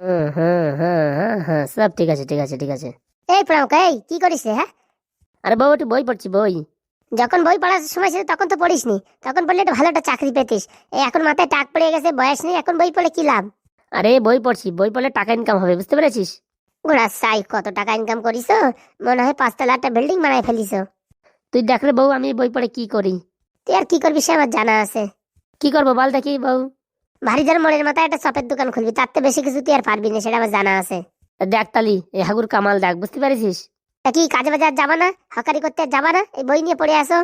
হুম হুম হুম হ্যাঁ হ্যাঁ। সব ঠিক আছে ঠিক আছে ঠিক আছে। এই প্রণাম এই কি করিস রে, হ্যাঁ? আরে বউ একটু বই পড়ছি বই। যখন বই পড়ার সময় ছিল তখন তো পড়িসনি। তখন পড়লে একটু ভালো একটা চাকরি পেতিস। এই এখন মাথায় টাক পড়ে গেছে বয়স নেই এখন বই পড়ে কি লাভ? আরে বই পড়ছি বই পড়লে টাকা ইনকাম হবে বুঝতে পেরেছিস? গোড়া সাই কত টাকা ইনকাম করিস মনে হয় পাঁচতলা একটা বিল্ডিং বানাই ফেলিস তুই দেখলে বউ আমি বই পড়ে কি করি? তুই আর কি করবি সে আমার জানা আছে। কি করব বল দেখি বউ। ভারিজার মোড়ের মাথায় একটা চপের দোকান খুলবি তার তো বেশি কিছু তুই আর পারবি না সেটা আমার জানা আছে। দেখ তালি এই হাগুর কামাল দেখ বুঝতে পেরেছিস? তা কি কাজে বাজার যাবা না? হকারি করতে আর যাবা না? এই বই নিয়ে পড়ে আসো।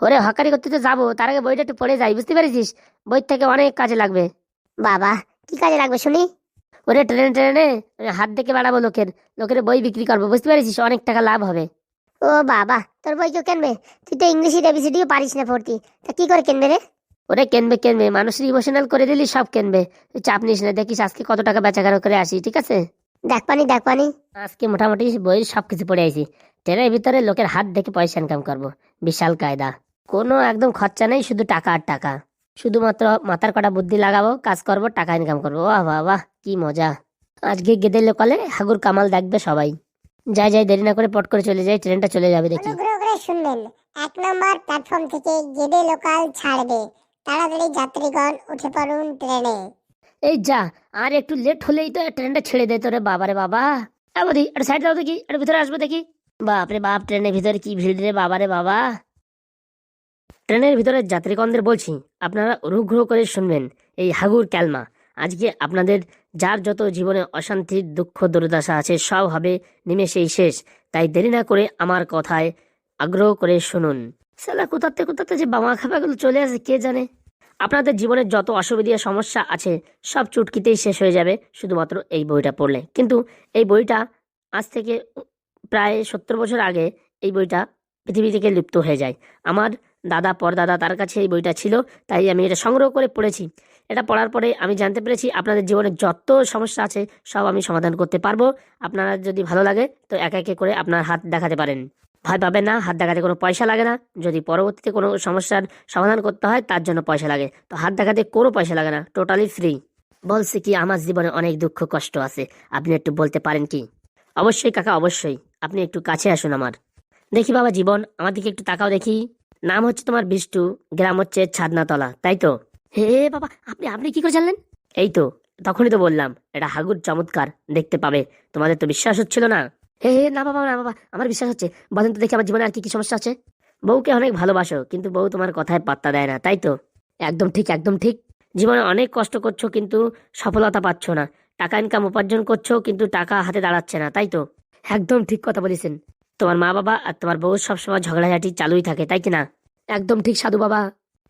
ওরে হকারি করতে তো যাব তার আগে বইটা একটু পড়ে যাই বুঝতে পেরেছিস? বই থেকে অনেক কাজে লাগবে। বাবা কি কাজে লাগবে শুনি? ওরে ট্রেনে ট্রেনে হাত দেখে বাড়াবো লোকের লোকের বই বিক্রি করব বুঝতে পেরেছিস? অনেক টাকা লাভ হবে। ও বাবা তোর বই কেউ কিনবে? তুই তো ইংলিশ পারিস না পড়তি। তা কি করে কেনবে রে? ওরে কেনবে কেনবে? মানুষের ইমোশনাল করে দিলি সব কেনবে। তুই চাপ নিস না দেখিস আজকে কত টাকা বেচাকেনা করে আসি ঠিক আছে? দেখ পানি দেখ পানি। আজকে মোটামুটি বইয়ের সব কিছু পড়ে আইছি। ট্রেনের ভিতরে লোকের হাত দেখে পয়সা ইনকাম করব। বিশাল কায়দা। কোনো একদম খরচা নেই শুধু টাকা আর টাকা। শুধুমাত্র মাথার কটা বুদ্ধি লাগাবো কাজ করব টাকা ইনকাম করব। বাহ বাহ বাহ কি মজা। আজকে গেদের লোকালে হাগুর কামাল দেখবে সবাই। যাই যাই দেরি না করে পট করে চলে যাই ট্রেনটা চলে যাবে দেখি। অনুগ্রহ করে শুনবেন এক নম্বর প্ল্যাটফর্ম থেকে গেদে লোকাল ছাড়বে। তাড়াতাড়ি যাত্রীগণ উঠে পড়ুন ট্রেনে। এই যা, আর একটু লেট হলেই তো ট্রেনটা ছেড়ে দে তোরে বাবারে বাবা। বদি, একটা সাইড দাও দেখি, একটা ভিতরে আসব দেখি। বাপরে বাপ, ট্রেনের ভিতরে কি ভিড় রে বাবারে বাবা। ট্রেনের ভিতরে যাত্রীগণদের বলছি, আপনারা অনুগ্রহ করে শুনবেন এই হাগুর ক্যালমা। আজকে আপনাদের যার যত জীবনে অশান্তি, দুঃখ, দুর্দশা আছে, সব হবে নিমেষেই শেষ। তাই দেরি না করে আমার কথায় আগ্রহ করে শুনুন। সালা কোথাতে কোথাতে যে বামা খাপাগুলো চলে আসে, কে জানে? আপনাদের জীবনের যত অসুবিধা সমস্যা আছে, সব চুটকিতেই শেষ হয়ে যাবে, শুধুমাত্র এই বইটা পড়লে। কিন্তু এই বইটা আজ থেকে প্রায় সত্তর বছর আগে এই বইটা পৃথিবী থেকে লুপ্ত হয়ে যায়। আমার দাদা, পরদাদা তার কাছে এই বইটা ছিল, তাই আমি এটা সংগ্রহ করে পড়েছি। এটা পড়ার পরে আমি জানতে পেরেছি, আপনাদের জীবনে যত সমস্যা আছে, সব আমি সমাধান করতে পারব। আপনারা যদি ভালো লাগে, তো এক একে করে আপনার হাত দেখাতে পারেন। ভয় পাবেন না, হাত দেখাতে কোনো পয়সা লাগে না। যদি পরবর্তীতে কোনো সমস্যার সমাধান করতে হয়, তার জন্য পয়সা লাগে। তো হাত দেখাতে কোনো পয়সা লাগে না টোটালি ফ্রি বলছে কি, আমার জীবনে অনেক দুঃখ, কষ্ট আছে। আপনি একটু বলতে পারেন কি? অবশ্যই কাকা, অবশ্যই। আপনি একটু কাছে আসুন আমার। দেখি বাবা জীবন, আমার দিকে একটু তাকাও দেখি। নাম হচ্ছে তোমার বিষ্টু, গ্রাম হচ্ছে ছাদনাতলা, তাই তো? হে, বাবা, আপনি আপনি কি করে জানলেন? এই তো, তখনই তো বললাম, এটা হাগুর চমৎকার, দেখতে পাবে। তোমাদের তো বিশ্বাস হচ্ছিল না। হে হে না বাবা না বাবা আমার বিশ্বাস হচ্ছে বলেন তো দেখি আমার জীবনে আর কি কি সমস্যা আছে? বউকে অনেক ভালোবাসো কিন্তু বউ তোমার কথায় পাত্তা দেয় না তাই তো? একদম ঠিক একদম ঠিক। জীবনে অনেক কষ্ট করছ কিন্তু সফলতা পাচ্ছ না। টাকা ইনকাম উপার্জন করছ কিন্তু টাকা হাতে দাঁড়াচ্ছে না তাই তো? একদম ঠিক কথা বলেছেন। তোমার মা বাবা আর তোমার বউ সবসময় ঝগড়াঝাটি চালুই থাকে তাই কি না? একদম ঠিক সাধু বাবা।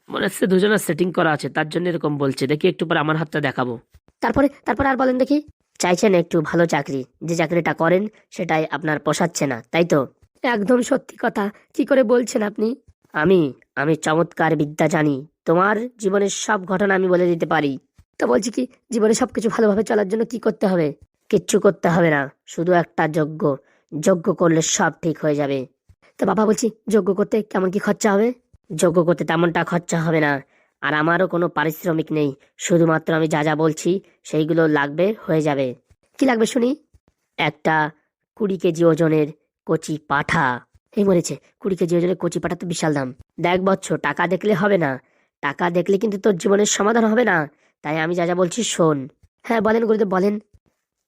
মনে হচ্ছে দুজনের সেটিং করা আছে তার জন্য এরকম বলছে। দেখি একটু পরে আমার হাতটা দেখাবো। তারপরে তারপরে আর বলেন দেখি। চাইছেন একটু ভালো চাকরি যে চাকরিটা করেন সেটাই আপনার পোষাচ্ছে না তাই তো? একদম সত্যি কথা কি করে বলছেন আপনি? আমি আমি চমৎকার বিদ্যা জানি তোমার জীবনের সব ঘটনা আমি বলে দিতে পারি। তো বলছি কি জীবনে সবকিছু ভালোভাবে চলার জন্য কি করতে হবে? কিচ্ছু করতে হবে না শুধু একটা যজ্ঞ যজ্ঞ করলে সব ঠিক হয়ে যাবে। তো বাবা বলছি যজ্ঞ করতে কেমন কি খরচা হবে? যজ্ঞ করতে তেমনটা খরচা হবে না আর আমারও কোনো পারিশ্রমিক নেই। শুধুমাত্র আমি যা যা বলছি, সেইগুলো লাগবে, হয়ে যাবে। কি লাগবে শুনি? একটা কুড়ি কেজি ওজনের কচি পাঠা। এই মরেছে, কুড়ি কেজি ওজনের কচি পাঠা তো বিশাল দাম। দেখ বচ্চ টাকা দেখলে হবে না। টাকা দেখলে কিন্তু তোর জীবনের সমাধান হবে না। তাই আমি যা যা বলছি শোন। হ্যাঁ বলেন গুরুদেব, বলেন।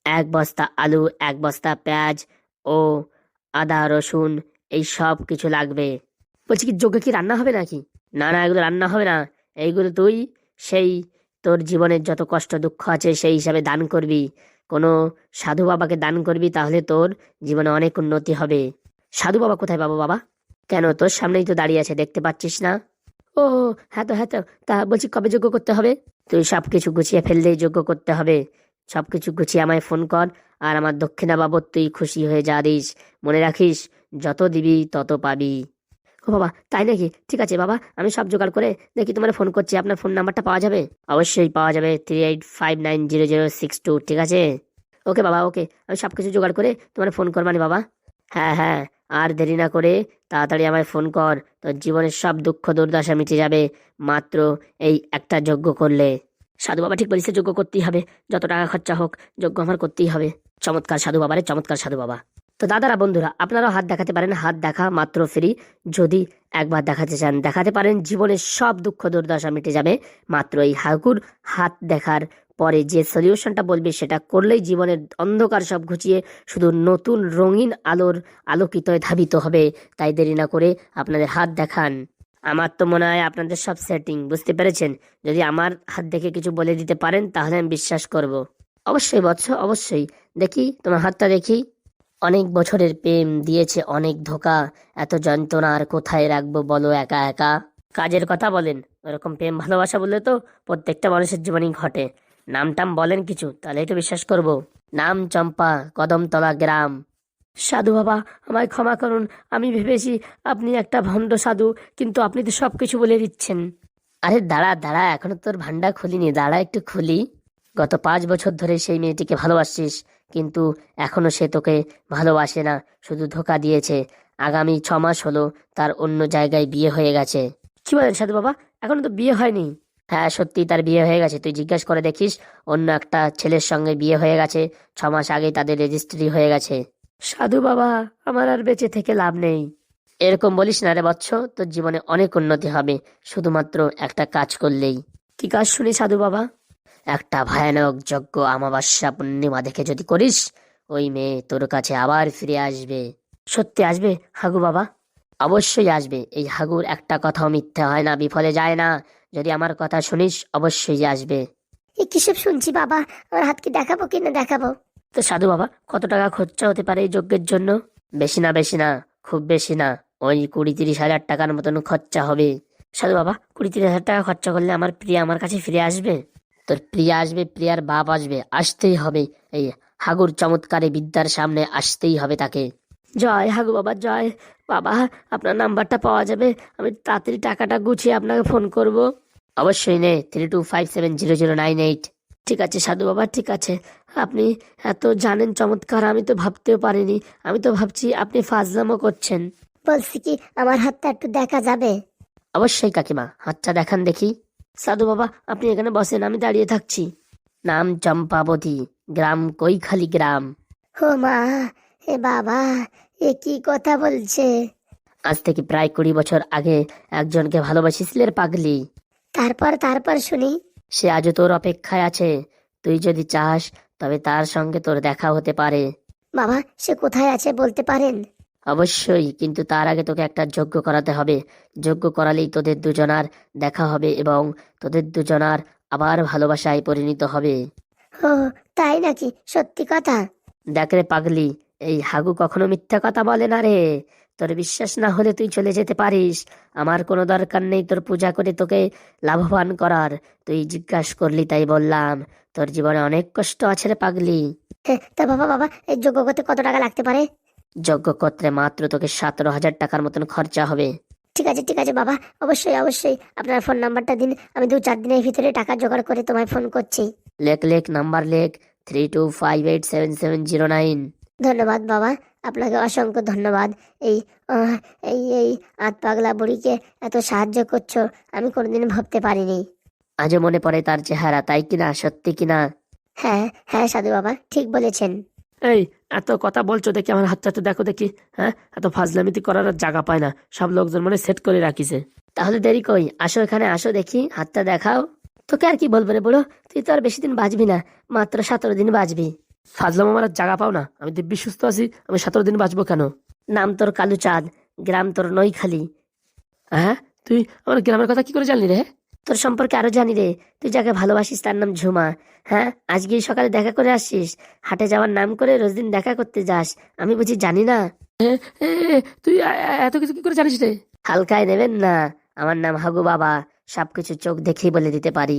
এক বস্তা আলু, এক বস্তা পেঁয়াজ ও আদা, রসুন, এই সব কিছু লাগবে। বলছি কি, যোগ্য কি রান্না হবে নাকি? না না, এগুলো রান্না হবে না। এইগুলো তুই সেই তোর জীবনের যত কষ্ট দুঃখ আছে সেই হিসাবে দান করবি। কোনো সাধু বাবাকে দান করবি তাহলে তোর জীবনে অনেক উন্নতি হবে। সাধু বাবা কোথায় পাবো বাবা? কেন তোর সামনেই তো দাঁড়িয়ে আছে, দেখতে পাচ্ছিস না? ও হ্যাঁ তো হ্যাঁ তো। তা বলছি কবে যোগ্য করতে হবে? তুই সব কিছু গুছিয়ে ফেললেই যোগ্য করতে হবে। সব কিছু গুছিয়ে আমায় ফোন কর আর আমার দক্ষিণা বাবদ তুই খুশি হয়ে যা দিস। মনে রাখিস, যত দিবি তত পাবি। ও বাবা, তাই নাকি? ঠিক আছে বাবা, আমি সব জোগাড় করে দেখি তোমার ফোন করছি, আপনার ফোন নাম্বারটা পাওয়া যাবে? অবশ্যই পাওয়া যাবে three eight five nine zero zero six two ঠিক আছে? ওকে বাবা, ওকে, আমি সব কিছু জোগাড় করে তোমার ফোন করবানি বাবা। হ্যাঁ হ্যাঁ আর দেরি না করে তাড়াতাড়ি আমায় ফোন কর, তোর জীবনের সব দুঃখ দুর্দশা মিটে যাবে, মাত্র এই একটা যজ্ঞ করলে। সাধু বাবা ঠিক বলিছে যোগ্য করতেই হবে, যত টাকা খরচা হোক যোগ্য আমার করতেই হবে। চমৎকার সাধু বাবারে, চমৎকার সাধু বাবা। তো দাদারা, বন্ধুরা, আপনারাও হাত দেখাতে পারেন, হাত দেখা মাত্র ফ্রি যদি একবার দেখাতে চান, দেখাতে পারেন জীবনের সব দুঃখ দুর্দশা মিটে যাবে মাত্র এই হাগুর হাত দেখার পরে যে সলিউশনটা বলবে, সেটা করলেই জীবনের অন্ধকার সব ঘুচিয়ে শুধু নতুন রঙিন আলোর আলোকিতয় ধাবিত হবে। তাই দেরি না করে আপনাদের হাত দেখান। আমার তো মনে হয় আপনাদের সব সেটিং বুঝতে পেরেছেন? যদি আমার হাত দেখে কিছু বলে দিতে পারেন, তাহলে আমি বিশ্বাস করব। অবশ্যই, বৎস, অবশ্যই। দেখি, তোমার হাতটা দেখি। অনেক বছরের প্রেম দিয়েছে, অনেক ধোকা। এত যন্ত্রণা আর কোথায় রাখব বলো একা একা? কাজের কথা বলেন, ওরকম প্রেম ভালোবাসা বললে তো প্রত্যেকটা মানুষের জীবনেই ঘটে। নাম টাম বলেন কিছু, তাহলেই তো বিশ্বাস করব। নাম চম্পা, কদমতলা গ্রাম। সাধু বাবা, আমায় ক্ষমা করুন, আমি ভেবেছি আপনি একটা ভণ্ড সাধু, কিন্তু আপনি তো সব কিছু বলে দিচ্ছেন। আরে দাঁড়া দাঁড়া, এখনও তোর ভান্ডা খুলিনি, দাঁড়া একটু খুলি। গত পাঁচ বছর ধরে সেই মেয়েটিকে ভালোবাসছিস, কিন্তু এখনও সে তোকে ভালোবাসে না, শুধু ধোকা দিয়েছে। আগামী ছ মাস হলো তার অন্য জায়গায় বিয়ে হয়ে গেছে। কি বলেন সাধু বাবা? এখনও তো বিয়ে হয়নি। হ্যাঁ সত্যি তার বিয়ে হয়ে গেছে। তুই জিজ্ঞাসা করে দেখিস, অন্য একটা ছেলের সঙ্গে বিয়ে হয়ে গেছে। ছ মাস আগেই তাদের রেজিস্ট্রি হয়ে গেছে। সাধু বাবা, আমার আর বেঁচে থেকে লাভ নেই। এরকম বলিস না রে বৎস, তোর জীবনে অনেক উন্নতি হবে, শুধুমাত্র একটা কাজ করলেই। কি কাজ শুনি সাধু বাবা? একটা ভয়ানক যজ্ঞ আমাবাস্যা পূর্ণিমা দেখে যদি করিস ওই মেয়ে তোর কাছে আবার ফিরে আসবে। সত্যি আসবে হাগু বাবা? অবশ্যই আসবে। এই হাগুর একটা কথাও মিথ্যা হয় না বিফলে যায় না। যদি আমার কথা শুনিস অবশ্যই আসবে। এ কিসব শুনছি বাবা? আমার হাত কি দেখাবো কি না দেখাবো? তো সাধু বাবা কত টাকা খরচা হতে পারে এই যজ্ঞের জন্য? বেশি না বেশি না খুব বেশি না। ওই কুড়ি তিরিশ হাজার টাকার মতন খরচা হবে। সাধু বাবা কুড়ি তিরিশ হাজার টাকা খরচা করলে আমার প্রিয়া আমার কাছে ফিরে আসবে? তোর প্রিয়া আসবে প্রিয়ার বাপ আসবে আসতেই হবে। এই হাগুর চমৎকারে বিদ্যার সামনে আসতেই হবে তাকে। জয় হাগু বাবা জয়। বাবা আপনার নাম্বারটা পাওয়া যাবে। আমি তাড়াতাড়ি টাকাটা গুছিয়ে আপনাকে ফোন করব। অবশ্যই নে three two five seven zero zero nine eight ঠিক আছে সাধু বাবা ঠিক আছে। আপনি এত জানেন চমৎকার আমি তো ভাবতেও পারিনি। আমি তো ভাবছি আপনি ফাজলামো করছেন। বলছি কি আমার হাতটা একটু দেখা যাবে? অবশ্যই কাকিমা হাতটা দেখান দেখি। সাধু বাবা আপনি এখানে বসেন আমি দাঁড়িয়ে থাকছি। নাম চম্পাবতী গ্রাম কৈখালি গ্রাম। ও মা এ বাবা এ কি কথা বলছে? আজ থেকে প্রায় কুড়ি বছর আগে একজনকে ভালোবাসিসলে রে পাগলি। তারপর তারপর শুনি। সে আজও তোর অপেক্ষায় আছে। তুই যদি চাস তবে তার সঙ্গে তোর দেখা হতে পারে। বাবা সে কোথায় আছে বলতে পারেন? অবশ্যই কিন্তু তার আগে তোকে একটা যজ্ঞ করাতে হবে। যজ্ঞ করালেই তোদের দুজনার দেখা হবে এবং তোদের দুজনার আবার ভালোবাসায় পরিণত হবে। ও তাই নাকি? সত্যি কথা? দেখ রে পাগলি এই হাগু কখনো মিথ্যা কথা বলে না রে। তোর বিশ্বাস না হলে তুই চলে যেতে পারিস। আমার কোনো দরকার নেই তোর পূজা করে তোকে লাভবান করার। তুই জিজ্ঞাসা করলি তাই বললাম। তোর জীবনে অনেক কষ্ট আছে রে পাগলি। তা বাবা বাবা এই যোগ্য করতে কত টাকা লাগতে পারে? যজ্ঞ করতে মাত্র তোকে সতেরো হাজার টাকার মতন খরচা হবে। ঠিক আছে ঠিক আছে বাবা অবশ্যই অবশ্যই। আপনার ফোন নাম্বারটা দিন আমি দু চার দিনের ভিতরে টাকা জোগাড় করে তোমায় ফোন করছি। লেখ লেখ নাম্বার লেখ three two five eight seven seven zero nine ধন্যবাদ বাবা আপনাকে অসংখ্য ধন্যবাদ। এই আহ, এই এই আত পাগলা বুড়িকে এত সাহায্য করছ আমি কোনোদিন ভাবতে পারিনি। আজও মনে পড়ে তার চেহারা তাই কিনা সত্যি কিনা? হ্যাঁ হ্যাঁ সাধু বাবা ঠিক বলেছেন। এই, এত কথা বলছো দেখি আমার হাতটা তো দেখো দেখি হ্যাঁ? এত ফাজলামিতি করার আর জায়গা পায় না। সব লোকজন মানে সেট করে রাখিছে। তাহলে দেরি কই? আসো এখানে, আসো দেখি, হাতটা দেখাও। তোকে আর কি বলব রে বলো তুই তো আর বেশি দিন বাঁচবি না, মাত্র সতেরো দিন বাঁচবি। ফাজলাম আমার আর জায়গা পাও না। আমি দিব্যি সুস্থ আছি, আমি সতেরো দিন বাঁচবো কেন? নাম তোর কালু চাঁদ, গ্রাম তোর নইখালি হ্যাঁ? তুই আমার গ্রামের কথা কি করে জানলি রে? তোর সম্পর্কে আরও জানি রে। তুই যাকে ভালোবাসিস তার নাম ঝুমা। হ্যাঁ আজকে সকালে দেখা করে আসছিস। হাটে যাওয়ার নাম করে রোজ দিন দেখা করতে যাস। আমি বুঝি জানি না। তুই এত কিছু কি করে জানিস রে? হালকায় নেবেন না। আমার নাম হাগু বাবা। সবকিছু চোখ দেখেই বলে দিতে পারি।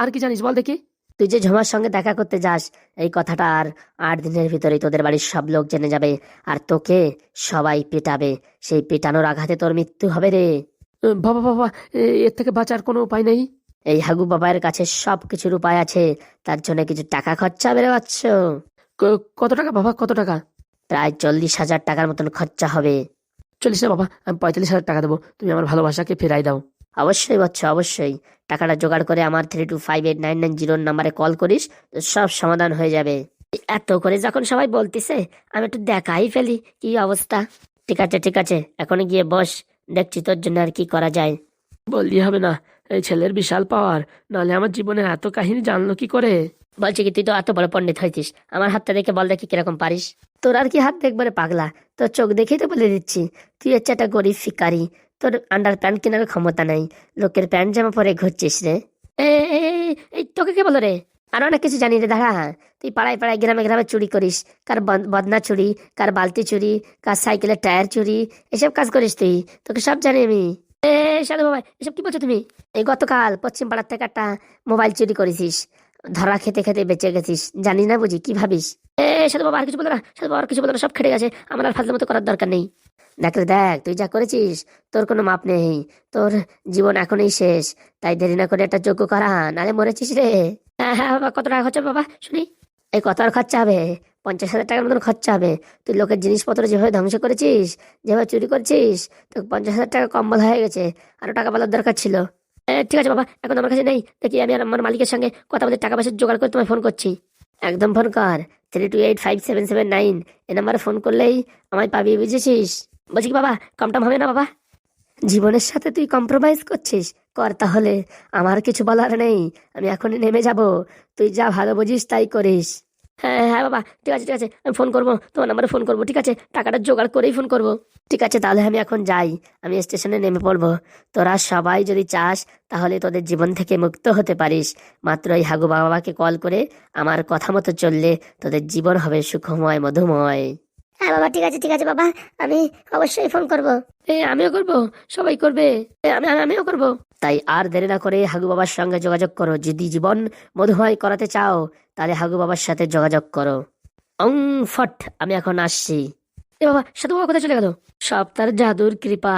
আর কি জানিস বল দেখি। তুই যে ঝুমার সঙ্গে দেখা করতে যাস এই কথাটা আর আট দিনের ভিতরে তোদের বাড়ির সব লোক জেনে যাবে। আর তোকে সবাই পেটাবে। সেই পেটানোর আঘাতে তোর মৃত্যু হবে রে। বাবা বাবা এর থেকে বাঁচার কোনো উপায় নেই? এই হাগু বাবার কাছে সব কিছুর উপায় আছে। তার জন্য কিছু টাকা খরচা বেড়ে পাচ্ছ কত টাকা বাবা? কত টাকা? প্রায় চল্লিশ হাজার টাকার মতন খরচা হবে। চল্লিশ না বাবা আমি পঁয়তাল্লিশ হাজার টাকা দেবো। তুমি আমার ভালোবাসাকে ফেরাই দাও। অবশ্যই বচ্চ অবশ্যই। টাকাটা জোগাড় করে আমার three two five eight nine nine জিরোর নাম্বারে কল করিস তো সব সমাধান হয়ে যাবে। এত করে যখন সবাই বলতিছে আমি একটু দেখাই ফেলি কি অবস্থা। ঠিক আছে ঠিক আছে এখন গিয়ে বস। দেখছি তোর জন্য আর কি করা যায়। বললি হবে না এই ছেলের বিশাল পাওয়ার নাহলে আমার জীবনের এত কাহিনী জানলো কি করে? বলছি কি তুই তো এত বড় পণ্ডিত হইতিস আমার হাতটা দেখে বল দেখি কীরকম পারিস। তোর আর কি হাত দেখবে রে পাগলা তোর চোখ দেখেই তো বলে দিচ্ছি তুই হচ্ছে একটা গরিব শিকারি তোর আন্ডার প্যান্ট কেনার ক্ষমতা নাই লোকের প্যান্ট জামা পরে ঘুরছিস রে। এই তোকে কে বলো রে? আর অনেক কিছু জানি রে, দাঁড়া তুই পাড়ায় পাড়ায় গ্রামে গ্রামে চুরি করিস। কার বদ- বদনা চুরি, কার বালতি চুরি, কার সাইকেলের টায়ার চুরি, এসব কাজ করিস তুই। তোকে সব জানি আমি। এ সাধু বাবা, এসব কি বলছো তুমি? এই গতকাল পশ্চিম পাড়ার থেকে একটা মোবাইল চুরি করেছিস। ধরা খেতে খেতে বেঁচে গেছিস। জানি না বুঝি, কি ভাবিস? এ সাধু বাবা, আর কিছু বলো না? সাধু বাবা, আর কিছু বলো না? সব খেটে গেছে। আমার আর ফাজলার মতো করার দরকার নেই। দেখ রে, দেখ, তুই যা করেছিস, তোর কোনো মাপ নেই। তোর জীবন এখনই শেষ। তাই দেরি না করে একটা যোগ্য করা, নালে মরেছিস রে। হ্যাঁ হ্যাঁ বাবা, কত টাকা খরচা বাবা? শুনি। এই কত আর খরচা হবে? পঞ্চাশ হাজার টাকার মতন খরচা হবে। তুই লোকের জিনিসপত্র যেভাবে ধ্বংস করেছিস, যেভাবে চুরি করছিস তো পঞ্চাশ হাজার টাকা কম বলা হয়ে গেছে। আরও টাকা বলার দরকার ছিল। ঠিক আছে বাবা, এখন আমার কাছে নেই। দেখি আমি আর আমার মালিকের সঙ্গে কথা বলে টাকা পয়সা জোগাড় করে তোমায় ফোন করছি। একদম ফোন কর। Three two eight five seven seven nine এ নাম্বারে ফোন করলেই আমায় পাবি বুঝেছিস। বলছি কি বাবা, কম টম হবে না বাবা? জীবনের সাথে তুই কম্প্রোমাইজ করছিস। কর তাহলে আমার কিছু বলার নেই আমি এখনই নেমে যাব। তুই যা ভালো বুঝিস তাই করিস। হ্যাঁ হ্যাঁ বাবা ঠিক আছে ঠিক আছে আমি ফোন করব তোমার নাম্বারে ফোন করব ঠিক আছে? টাকাটা জোগাড় করেই ফোন করব। ঠিক আছে তাহলে আমি এখন যাই আমি স্টেশনে নেমে পড়ব। তোরা সবাই যদি চাস তাহলে তোদের জীবন থেকে মুক্ত হতে পারিস। মাত্র এই হাগু বাবাকে কল করে আমার কথা মতো চললে তোদের জীবন হবে সুখময় মধুময়। হ্যাঁ বাবা ঠিক আছে ঠিক আছে বাবা আমি অবশ্যই ফোন করব। এ আমিও করব সবাই করবে। আমি আমি- আমিও করব। তাই আর দেরি না করে হাগু বাবার সঙ্গে যোগাযোগ করো। যদি জীবন মধুময় করাতে চাও তাহলে হাগু বাবার সাথে যোগাযোগ করো। অং ফট আমি এখন আসছি। এ বাবা সাধু বাবা কোথায় চলে গেল? সব তার জাদুর কৃপা।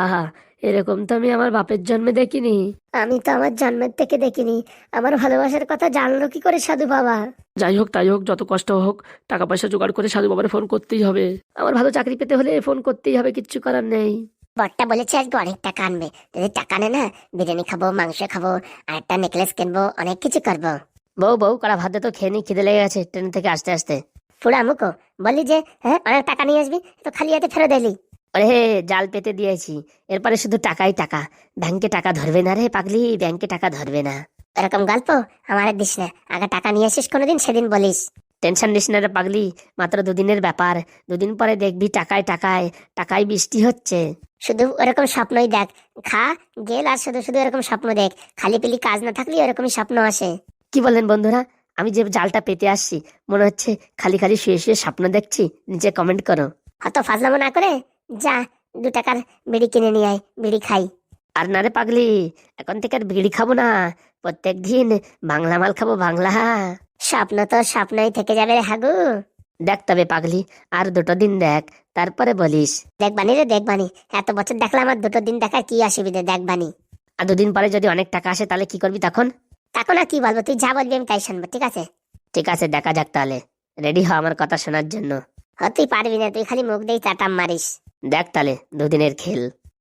এরকম তো আমি আমার বাপের জন্মে দেখিনি। আমি তো আমার জন্মের থেকে দেখিনি। আমার ভালোবাসার কথা জানলো কি করে সাধু বাবা? যাই হোক তাই হোক যত কষ্ট হোক টাকা পয়সা জোগাড় করে সাধু বাবার ফোন করতেই হবে। আমার ভালো চাকরি পেতে হলে ফোন করতেই হবে কিচ্ছু করার নেই। বরটা বলেছে আজকে অনেক টাকা আনবে। যদি টাকা আনে না বিরিয়ানি খাব মাংস খাব আর একটা নেকলেস কিনবো অনেক কিছু করব। বউ বউ কড়া ভাত তো খেয়ে নি খিদে লেগে গেছে ট্রেন থেকে আসতে আসতে। পুরা মুখো বললি যে হ্যাঁ অনেক টাকা নিয়ে আসবি তো খালি হাতে ফেরত এলি। আরে জাল পেতে দিয়েছি। এরপরে শুধু টাকাই টাকা। ব্যাংকে টাকা ধরবে না রে পাগলি ব্যাংকে টাকা ধরবে না। এরকম গল্প আমার দিস না। আগে টাকা নিয়ে আসিস কোনোদিন সেদিন বলিস। টেনশন নিস না রে পাগলি মাত্র দুদিনের ব্যাপার। দুদিন পরে দেখবি টাকায় টাকায় টাকায় বৃষ্টি হচ্ছে। শুধু ওরকম স্বপ্নই দেখ। খা গেল আর শুধু শুধু এরকম স্বপ্ন দেখ। খালি পিলি কাজ না থাকলে ওরকমই স্বপ্ন আসে। কি বলেন বন্ধুরা? আমি যে জালটা পেতে আসছি মনে হচ্ছে খালি খালি শুয়ে শুয়ে স্বপ্ন দেখছি নিচে কমেন্ট করো। অত ফাজলামো না করে যা দু টাকার বিড়ি কিনে নিয়ে আয় বিড়ি খাই। আর না রে পাগলি এখন থেকে আর বিড়ি খাব না। প্রত্যেক দিন বাংলা মাল খাব বাংলা। স্বপ্ন তো স্বপ্নই থেকে যাবে রে হাগু। দেখ তবে পাগলি আর দুটো দিন দেখ তারপরে বলিস। দেখবানি রে দেখবানি এত বছর দেখলে আমার দুটো দিন দেখার কি অসুবিধা দেখবানি আর দুদিন পরে যদি অনেক টাকা আসে তাহলে কি করবি তখন? তখন আর কি বলব তুই যা বলবি আমি তাই শুনব ঠিক আছে? ঠিক আছে দেখা যাক তাহলে। রেডি হ আমার কথা শোনার জন্য। হ তুই পারবি না তুই খালি মুখ দিয়ে চাটাম মারিস। দেখ তাহলে দুদিনের খেল।